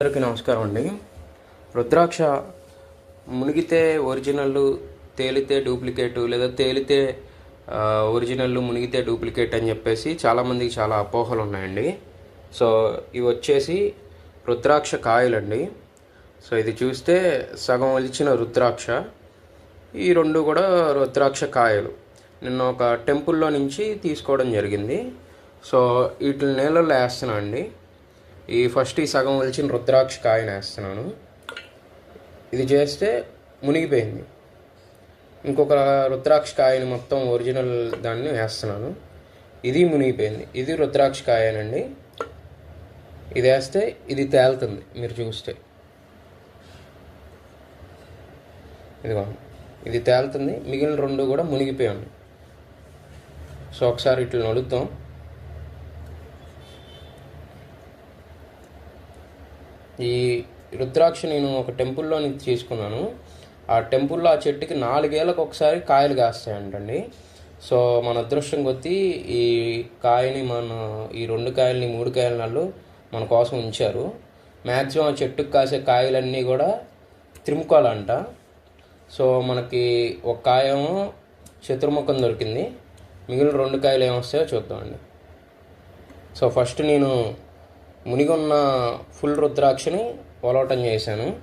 అందరికీ నమస్కారం అండి. రుద్రాక్ష మునిగితే ఒరిజినల్ తేలితే డూప్లికేట్ లేదా తేలితే ఒరిజినల్ మునిగితే డూప్లికేట్ అని చెప్పేసి చాలామందికి చాలా అపోహలు ఉన్నాయండి. సో ఇవి వచ్చేసి రుద్రాక్ష కాయలండి. సో ఇది చూస్తే సగం ఒలిచిన రుద్రాక్ష. ఈ రెండు కూడా రుద్రాక్ష కాయలు. నిన్న ఒక టెంపుల్లో నుంచి తీసుకోవడం జరిగింది. సో వీటిని నీళ్ళల్లో వేస్తున్నాను అండి ఈ ఫస్ట్ ఈ సగం ఒలిచిన రుద్రాక్ష కాయని వేస్తున్నాను ఇది చేస్తే మునిగిపోయింది. ఇంకొక రుద్రాక్ష కాయని మొత్తం ఒరిజినల్ దాన్ని వేస్తున్నాను. ఇది మునిగిపోయింది. ఇది రుద్రాక్ష కాయనండి. ఇది వేస్తే ఇది తేలుతుంది. మీరు చూస్తే. ఇదిగో ఇది తేలుతుంది. మిగిలిన రెండు కూడా మునిగిపోయాను సో ఒకసారి ఇట్లా నడుద్దాం. ఈ రుద్రాక్ష నేను ఒక టెంపుల్లో నుంచి తీసుకున్నాను. ఆ టెంపుల్లో ఆ చెట్టుకి నాలుగేళ్ళకు ఒకసారి కాయలు కాస్తాయంటండి. సో మన అదృష్టం కొద్దీ ఈ కాయని మన ఈ రెండు కాయలని మూడు కాయల నాళ్ళు మన కోసం ఉంచారు. మ్యాక్సిమం ఆ చెట్టుకు కాసే కాయలన్నీ కూడా త్రిముఖాలంట. సో మనకి ఒక కాయేమో చతుర్ముఖం దొరికింది. మిగిలిన రెండు కాయలు ఏమొస్తాయో చూద్దామండి. సో ఫస్ట్ నేను మునిగొన్న ఫుల్ రుద్రాక్షని ఒలవటం చేశాను.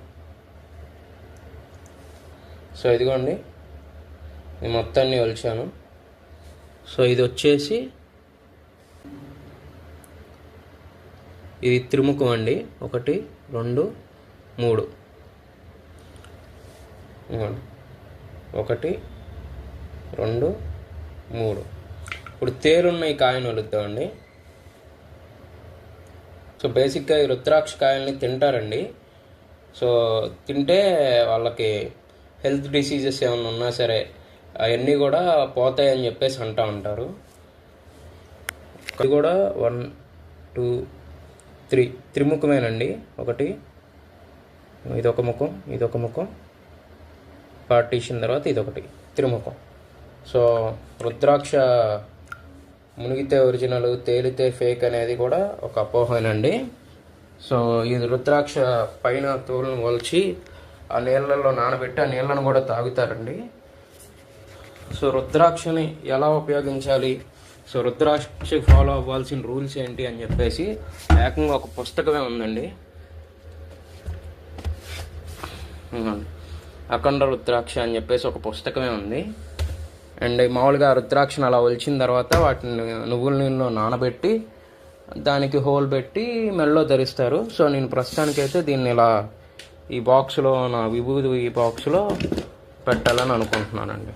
సో ఇదిగోండి నేను మొత్తాన్ని ఒలిచాను. సో ఇది వచ్చేసి ఇది త్రిముఖం అండి. ఒకటి రెండు మూడు. ఒకటి రెండు మూడు. ఇప్పుడు తేలున్న ఈ కాయను వలుద్దామండి సో బేసిక్గా ఈ రుద్రాక్ష కాయల్ని తింటారండి. సో తింటే వాళ్ళకి హెల్త్ డిసీజెస్ ఏమైనా ఉన్నా సరే అవన్నీ కూడా పోతాయని చెప్పేసి అంటూ ఉంటారు. అది కూడా వన్ టూ త్రీ త్రిముఖమేనండి. ఒకటి ఇదొక ముఖం ఇదొక ముఖం. పార్టీషన్ తర్వాత ఇదొకటి త్రిముఖం. సో రుద్రాక్ష మునిగితే ఒరిజినల్ తేలితే ఫేక్ అనేది కూడా ఒక అపోహనండి. సో ఇది రుద్రాక్ష పైన తోలును వలిచి ఆ నీళ్ళల్లో నానబెట్టి ఆ నీళ్ళను కూడా తాగుతారండి. సో రుద్రాక్షని ఎలా ఉపయోగించాలి? సో రుద్రాక్ష ఫాలో అవ్వాల్సిన రూల్స్ ఏంటి అని చెప్పేసి ఏకంగా ఒక పుస్తకమే ఉందండి. అఖండ రుద్రాక్ష అని చెప్పేసి ఒక పుస్తకమే ఉంది. అండ్ మామూలుగా రుద్రాక్షను అలా ఒలిచిన తర్వాత వాటిని నువ్వుల నీళ్ళు నానబెట్టి దానికి హోల్ పెట్టి మెల్లో ధరిస్తారు. సో నేను ప్రస్తుతానికైతే దీన్ని ఇలా ఈ బాక్స్లో నా విభూది ఈ బాక్స్లో పెట్టాలని అనుకుంటున్నానండి.